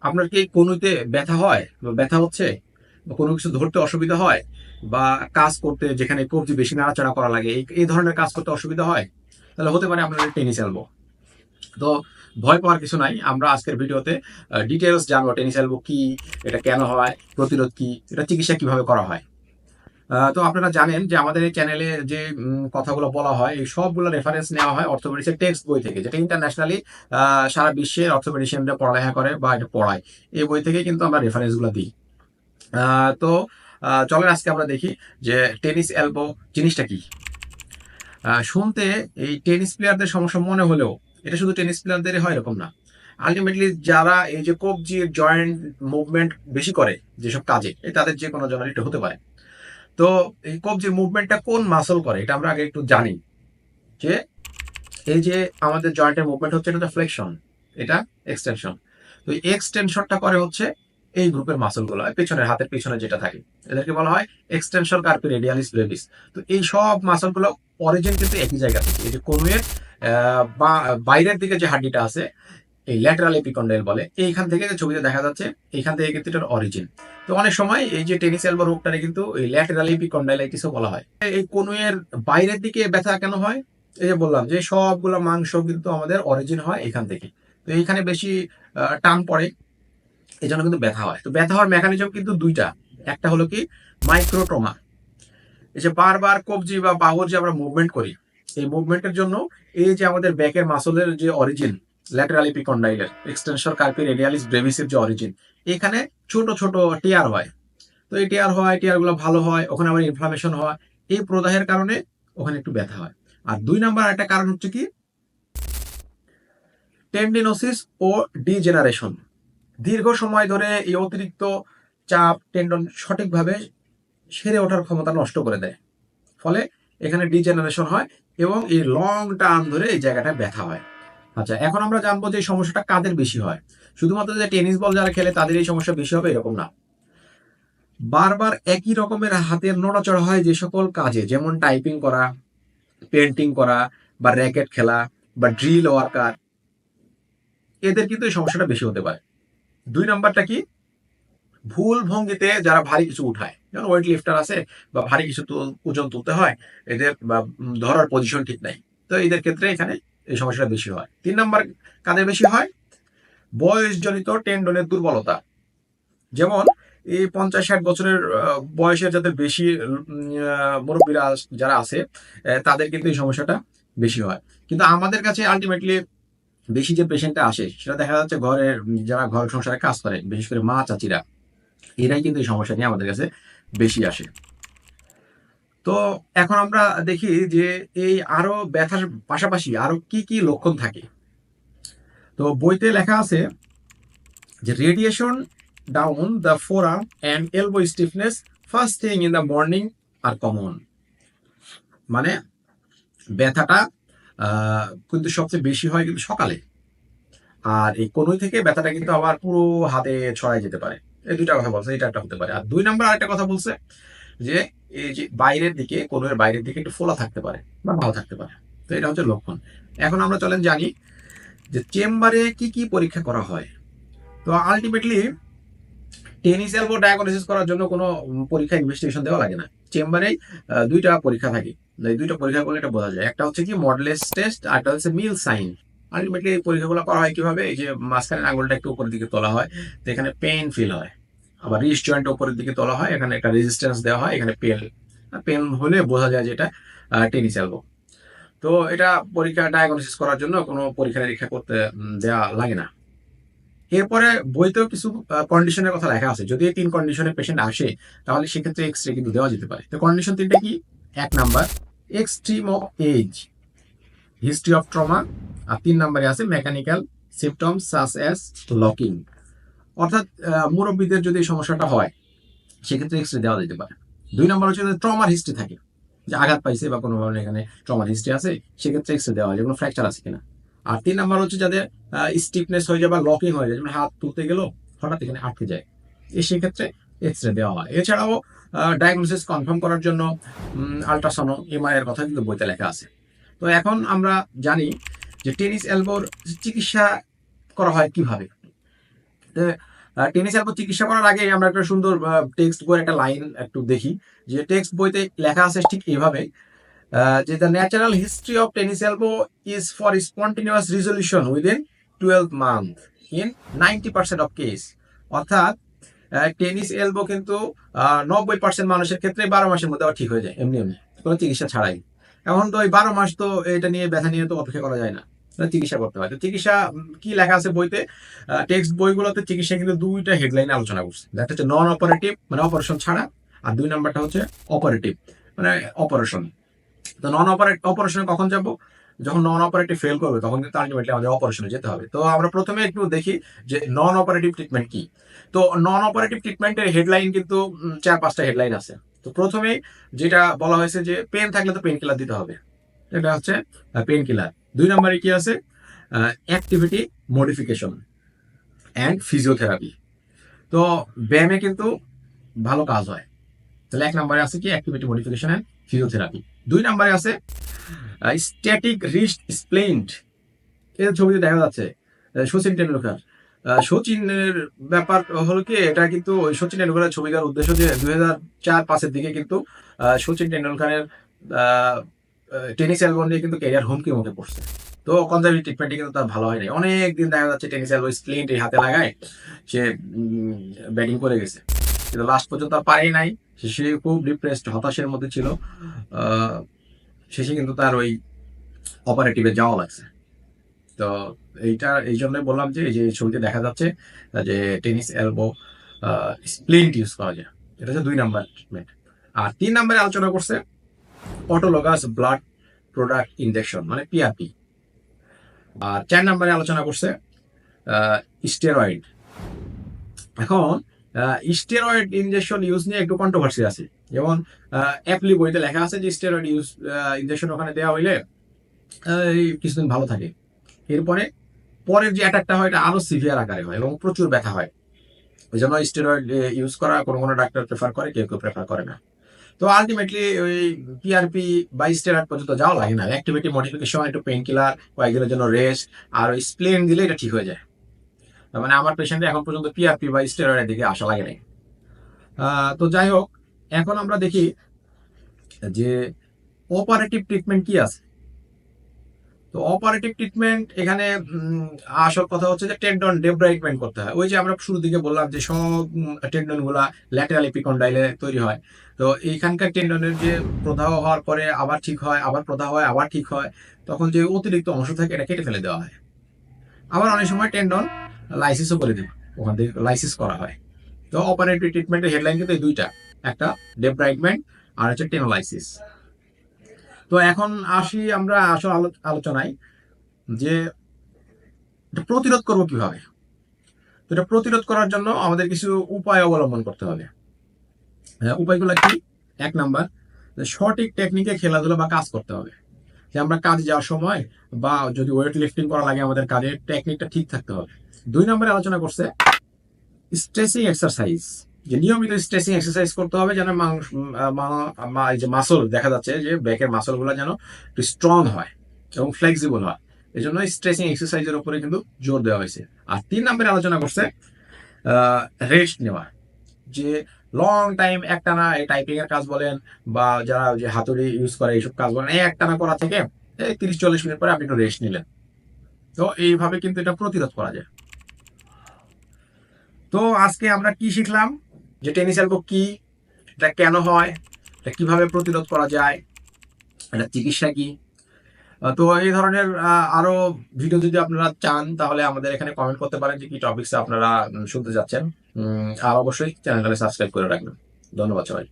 আপনার কি কোনোতে ব্যথা হয়? বা ব্যথা হচ্ছে? বা কোনো কিছু ধরতে অসুবিধা হয়? বা কাজ করতে যেখানে কবজি বেশি নাড়াচাড়া করা লাগে, এই- ধরনের কাজ করতে অসুবিধা হয়? তাহলে হতে পারে আপনার টেনিস এলবো। তো ভয় পাওয়ার কিছু নাই। আমরা আজকের ভিডিওতে ডিটেলস জানব টেনিস এলবো কি, এটা কেন হয়, প্রতিরোধ কি, এটা চিকিৎসা কীভাবে করা হয়। তো আপনারা জানেন যে আমাদের এই চ্যানেলে যে কথাগুলো বলা হয়, এই সবগুলো রেফারেন্স নেওয়া হয় অর্থোপেডিক্সের টেক্সট বই থেকে, যেটা ইন্টারন্যাশনালি সারা বিশ্বের অর্থোপেডিশিয়ানরা পড়ালেখা করে বা এটা পড়ায়। এই বই থেকে কিন্তু আমরা রেফারেন্সগুলো দিই। তো চলেন আজকে আমরা দেখি যে টেনিস এলবো জিনিসটা কি। শুনতে এই টেনিস প্লেয়ারদের সমস্যা মনে হলেও এটা শুধু টেনিস প্লেয়ারদেরই হয় এরকম না। আলটিমেটলি যারা এই যে কবজির জয়েন্ট মুভমেন্ট বেশি করে যেসব কাজে, এই তাদের যে কোনো এটা হতে পারে। তো এই কবজির মুভমেন্টটা কোন মাসল করে, এটা আমরা আগে একটু জানি। যে এই যে আমাদের জয়েন্টের মুভমেন্ট হচ্ছে, এটা ফ্লেকশন এটা এক্সটেনশন তো এক্সটেনশনটা করে হচ্ছে এই গ্রুপের মাসলগুলো পেছনের, হাতের পেছনে যেটা থাকে। এদেরকে বলা হয় এক্সটেনশন কার্পি রেডিয়ালিস ব্রেভিস তো এই সব মাসলগুলো অরিজিন কিন্তু একই জায়গা থেকে। এই যে কনুয়ের বাইরের দিকে যে হাড্ডিটা আছে এই ল্যাটারাল এপিকন্ডাইল বলে। এইখান থেকে যে ছবিতে দেখা যাচ্ছে, এইখান থেকে কিন্তু এটার অরিজিন তো অনেক সময় এই যে টেনিস এলবো রোগটারে কিন্তু এই ল্যাটারাল এপিকন্ডাইলাইটিসও বলা হয়। এই কনুয়ের বাইরের দিকে ব্যথা কেন হয়? এই যে বললাম যে সবগুলো মাংস কিন্তু আমাদের অরিজিন হয় এখান থেকে। তো এইখানে বেশি টান পড়ে এই জন্য কিন্তু ব্যথা হয়। তো ব্যথা হওয়ার মেকানিজম কিন্তু দুইটা। একটা হলো কি মাইক্রোটোমা এই যে বারবার কবজি বা বাহুর যে আমরা মুভমেন্ট করি, এই মুভমেন্টের জন্য এই যে আমাদের ব্যাকের মাসলের যে অরিজিন ল্যাটারাল এপিকন্ডাইলের এক্সটেনশন কার্পি রেডিয়ালিস ব্রেভিসের যে অরিজিন এখানে ছোট ছোট টিয়ার হয়। তো এই টিয়ার হয় টিয়ারগুলো ভালো হয়, ওখানে আবার ইনফ্লামেশন হয়, এই প্রদাহের কারণে ওখানে একটু ব্যথা হয়। আর দুই নাম্বার একটা কারণ হচ্ছে কি? টেন্ডিনোসিস ও ডিজেনারেশন দীর্ঘ সময় ধরে এই অতিরিক্ত চাপ টেন্ডন সঠিকভাবে সেরে ওঠার ক্ষমতা নষ্ট করে দেয়। ফলে এখানে ডিজেনারেশন হয় এবং এই লং টার্ম ধরে এই জায়গাটা ব্যথা হয়। আচ্ছা এখন আমরা জানব যে সমস্যাটা কাদের বেশি হয়? শুধুমাত্র যে টেনিস বল যারা খেলে তাদের এই সমস্যা বেশি হবে এরকম না। বারবার একই রকমের হাতের নড়াচড়া হয় যে সকল কাজে, যেমন টাইপিং করা পেন্টিং করা, বা র্যাকেট খেলা, বা ড্রিল ওয়ার্কার এদের কিন্তু এই সমস্যাটা বেশি হতে পারে। দুই নাম্বারটা কি? ভুল ভঙ্গিতে যারা ভারী কিছু উঠায়, যেমন ওয়েট লিফটার আছে, বা ভারী কিছু ওজন তুলতে হয়, এদের ধরার পজিশন ঠিক নাই। তো এদের ক্ষেত্রে এখানে এই সমস্যাটা বেশি হয়। তিন নাম্বার কাদের বেশি হয়, বয়সজনিত টেন্ডনের দুর্বলতা। যেমন এই পঞ্চাশ ষাট বছরের বয়সের যাদের বেশি মুরব্বীরা যারা আছে তাদের কিন্তু এই সমস্যাটা বেশি হয়। কিন্তু আমাদের কাছে আলটিমেটলি বেশি যে পেশেন্টটা আসে, সেটা দেখা যাচ্ছে ঘরের, যারা ঘর সংসারে কাজ করে, বিশেষ করে মা চাচিরা এরাই কিন্তু এই সমস্যা নিয়ে আমাদের কাছে বেশি আসে। তো এখন আমরা দেখি যে এই আরও ব্যথার পাশাপাশি আরও কি কি লক্ষণ থাকে। তো বইতে লেখা আছে যে radiation down the forearm and elbow stiffness first thing in the morning R common মানে ব্যথাটা কিন্তু সবচেয়ে বেশি হয় কিন্তু সকালে। আর এই কনুই থেকে ব্যথাটা কিন্তু আবার পুরো হাতে ছড়াই যেতে পারে। এই দুইটা কথা বলছে, এটা একটা হতে পারে। আর দুই নাম্বার আরেকটা কথা বলছে যে এই যে বাইরের দিকে কনুয়ের বাইরের দিকে একটু ফোলা থাকতে পারে বা ভালো থাকতে পারে। তো এটা হচ্ছে লক্ষণ। এখন আমরা চলেন জানি যে চেম্বারে কি কি পরীক্ষা করা হয়। তো আলটিমেটলি টেনিস এলবো ডায়াগনোসিস করার জন্য কোনো পরীক্ষা ইনভেস্টিগেশন দেওয়া লাগে না। চেম্বারেই দুইটা পরীক্ষা থাকে। দুইটা পরীক্ষা করলে এটা বোঝা যায়। একটা হচ্ছে কি মডলেস টেস্ট আর একটা হচ্ছে মিল সাইন আলটিমেটলি এই পরীক্ষাগুলো করা হয় কীভাবে? এই যে মাঝখানে আঙুলটা একটু উপরের দিকে তোলা হয়, তো এখানে পেন ফিল হয়। আবার রিস্ট জয়েন্ট উপরের দিকে তোলা হয়, এখানে একটা রেজিস্ট্যান্স দেওয়া হয়, এখানে পেন পেন হলে বোঝা যায় যে এটা টেনিস এলবো তো এটা পরীক্ষা ডায়াগনোসিস করার জন্য কোনো পরীক্ষা নিরীক্ষা করতে দেওয়া লাগে না। এরপরে বইতেও কিছু কন্ডিশনের কথা লেখা আছে। যদি এই তিন কন্ডিশনের পেশেন্ট আসে, তাহলে সেক্ষেত্রে এক্স রে কিন্তু দেওয়া যেতে পারে। তো কন্ডিশন তিনটা কি? এক number extreme of age history of trauma আর তিন নাম্বারে আছে mechanical symptoms such as locking অর্থাৎ মুরব্বীদের যদি সমস্যাটা হয়, সেক্ষেত্রে এক্স রে দেওয়া যেতে পারে। দুই নম্বর হচ্ছে ট্রমার হিস্ট্রি থাকে, যে আঘাত পাইছে বা কোনো ধরনের এখানে ট্রমার হিস্ট্রি আছে, সেক্ষেত্রে এক্স রে দেওয়া হয় যে কোনো ফ্র্যাকচার আছে কিনা। আর তিন নাম্বার হচ্ছে যাদের স্টিফনেস হয়ে যায় বা লকিং হয়ে যায়, যেমন হাত তুলতে গেলেও হঠাৎ এখানে আটকে যায়। এই সেক্ষেত্রে এক্স রে দেওয়া হয়। এছাড়াও ডায়াগনোসিস কনফার্ম করার জন্য আলট্রাসাউন্ড এমআই এর কথা কিন্তু বইতে লেখা আছে। তো এখন আমরা জানি যে টেনিস এলবোর চিকিৎসা করা হয় কীভাবে? টেনিস এলবো চিকিৎসা করার আগে আমরা একটা সুন্দর টেক্সট বইয়ের একটা লাইন একটু দেখি যে টেক্সট বইতে লেখা আছে ঠিক এইভাবে আহ, যে the natural history of tennis elbow is for spontaneous resolution within twelve month in ninety percent of case অর্থাৎ টেনিস এলবো কিন্তু নব্বই পার্সেন্ট মানুষের ক্ষেত্রে বারো মাসের মধ্যে ঠিক হয়ে যায় এমনি এমনি কোনো চিকিৎসা ছাড়াই। এখন তো ওই বারো মাস তো এটা নিয়ে ব্যথা নিয়ে তো অপেক্ষা করা যায় না। চিকিৎসা করতে হয়। তো চিকিৎসা কি লেখা আছে বইতে? টেক্সট বইগুলোতে চিকিৎসা কিন্তু দুইটা হেডলাইনে আলোচনা করছে। একটা হচ্ছে নন অপারেটিভ মানে অপারেশন ছাড়া, আর দুই নাম্বারটা হচ্ছে অপারেটিভ মানে অপারেশন তো নন অপারেট অপারেশনে কখন যাব? যখন নন অপারেটিভ ফেল করবে, তখন কিন্তু আলটিমেটলি আমাদের অপারেশনে যেতে হবে। তো আমরা প্রথমে একটু দেখি যে নন অপারেটিভ ট্রিটমেন্ট কি। তো নন অপারেটিভ ট্রিটমেন্টের হেডলাইন কিন্তু চার, পাঁচটা হেডলাইন আছে। তো প্রথমে যেটা বলা হয়েছে যে পেন থাকলে তো পেন কিলার দিতে হবে। এটা হচ্ছে পেন কিলার দুই নম্বরে কি আছে? অ্যাক্টিভিটি মডিফিকেশন অ্যান্ড ফিজিওথেরাপি তো ব্যায়ামে কিন্তু ভালো কাজ হয়। তাহলে এক নম্বরে আছে কি? অ্যাক্টিভিটি মডিফিকেশন অ্যান্ড ফিজিওথেরাপি দুই নম্বরে আছে স্ট্যাটিক রিস্ট স্প্লেন্ট এর ছবিতে দেখা যাচ্ছে সচিন টেন্ডুলকার সচিনের ব্যাপার হলো কি? এটা কিন্তু ওই সচিন টেন্ডুলকারের ছবি দেওয়ার উদ্দেশ্য যে দুই হাজার চার পাঁচের দিকে কিন্তু সচিন টেন্ডুলকারের টেনিস এলবো নিয়ে কিন্তু ক্যারিয়ার হুমকির মুখে পড়ছে। তো কনজারভেটিভ ট্রিটমেন্টে কিন্তু তার ভালো হয় নাই অনেক দিন দেখা যাচ্ছে টেনিস এলবো স্প্লিন্ট এই হাতে লাগায়, সে ব্যাটিং করে গেছে। কিন্তু লাস্ট পর্যন্ত আর পারেই নাই। সে খুব ডিপ্রেসড হতাশের মধ্যে ছিল। শেষে কিন্তু তার ওই অপারেটিভে যাওয়া লাগছে। তো এইটা, এই জন্যই বললাম যে, এই যে ছবিতে দেখা যাচ্ছে যে টেনিস এলবো স্প্লিন্ট ইউজ করা যায়। এটা হচ্ছে দুই নাম্বার ট্রিটমেন্ট আর তিন নাম্বারে আলোচনা করছে অটোলোগাস ব্লাড প্রোডাক্ট ইনজেকশন মানে পিআরপি আর চার নাম্বারে আলোচনা করছে স্টেরয়েড এখন স্টেরয়েড ইনজেকশন ইউজ নিয়ে একটু কন্ট্রোভার্সি আছে। যেমন অ্যাপলি বইতে লেখা আছে যে স্টেরয়েড ইউজ ইনজেকশন ওখানে দেওয়া হইলে কিছুদিন ভালো থাকে। এরপরে, পরের যে অ্যাটাকটা হয়, এটা আরও সিভিয়ার আকারে হয় এবং প্রচুর ব্যথা হয়। ওই জন্য স্টেরয়েড ইউজ করা কোনো কোনো ডাক্তার প্রেফার করে, কেউ কেউ প্রেফার করে না। তো আলটিমেটলি ওই পিআরপি বা স্টেরাট পর্যন্ত যাওয়া লাগে না। অ্যাক্টিভিটি মডিফিকেশন একটু পেন কিলার কয়েকদিনের জন্য রেস্ট আর ওই স্প্লেন দিলে এটা ঠিক হয়ে যায়। মানে আমার পেশেন্টে এখন পর্যন্ত পিআরপি বা স্টেরয়েডের দিকে আসা লাগে নাই। তো যাই হোক, এখন আমরা দেখি যে অপারেটিভ ট্রিটমেন্ট কি আছে? তো অপারেটিভ ট্রিটমেন্ট এখানে আসল কথা হচ্ছে যে টেন্ডন ডেব্রাইটমেন্ট করতে হয়। ওই যে আমরা শুরু দিকে বললাম যে সব টেন্ডনগুলা ল্যাটারাল এপিকন্ডাইলে তৈরি হয়। তো এইখানকার টেন্ডনের যে প্রদাহ হওয়ার পরে আবার ঠিক হয়, আবার প্রদাহ হয়, আবার ঠিক হয়, তখন যে অতিরিক্ত অংশ থাকে এটা কেটে ফেলে দেওয়া হয়। আবার অনেক সময় টেন্ডন লাইসিসও করে দেয়, ওখান থেকে লাইসিস করা হয়। তো অপারেটিভ ট্রিটমেন্টের হেডলাইন কিন্তু এই দুইটা, একটা ডেব্রাইটমেন্ট আর হচ্ছে টেনোলাইসিস তো এখন আসি আমরা আসল আলোচনায় যে প্রতিরোধ করব কীভাবে? তো এটা প্রতিরোধ করার জন্য আমাদের কিছু উপায় অবলম্বন করতে হবে। হ্যাঁ, উপায়গুলো কি? এক নাম্বার সঠিক টেকনিকে খেলাধুলা বা কাজ করতে হবে। যে আমরা কাজে যাওয়ার সময় বা যদি ওয়েট লিফটিং করা লাগে আমাদের কাজের টেকনিকটা ঠিক থাকতে হবে। দুই নম্বরে আলোচনা করছে স্ট্রেচিং এক্সারসাইজ যে নিয়মিত স্ট্রেচিং এক্সারসাইজ করতে হবে যেন এই যে মাসল দেখা যাচ্ছে যে ব্যাকের মাসলগুলো যেন একটু স্ট্রং হয় এবং ফ্লেক্সিবল হয়। এই জন্য স্ট্রেচিং এক্সারসাইজের উপরে কিন্তু জোর দেওয়া হয়েছে। আর তিন নম্বরে আলোচনা করছে রেস্ট নেওয়া। যে লং টাইম একটানা এই টাইপিং এর কাজ বলেন বা যারা যে হাতুড়ি ইউজ করে এইসব কাজ বলেন, এই একটানা করা থেকে এই তিরিশ চল্লিশ মিনিট পরে আপনি একটু রেস্ট নিলেন। তো এইভাবে কিন্তু এটা প্রতিরোধ করা যায়। তো আজকে আমরা কি শিখলাম? যে টেনিস এলবো কি এটা কেন হয়? এটা কীভাবে প্রতিরোধ করা যায়? এটা চিকিৎসা কি? তো এই ধরনের আরও ভিডিও যদি আপনারা চান, তাহলে আমাদের এখানে কমেন্ট করতে পারেন যে কি টপিকস আপনারা শুনতে যাচ্ছেন আর অবশ্যই চ্যানেলটাকে সাবস্ক্রাইব করে রাখবেন। ধন্যবাদ সবাই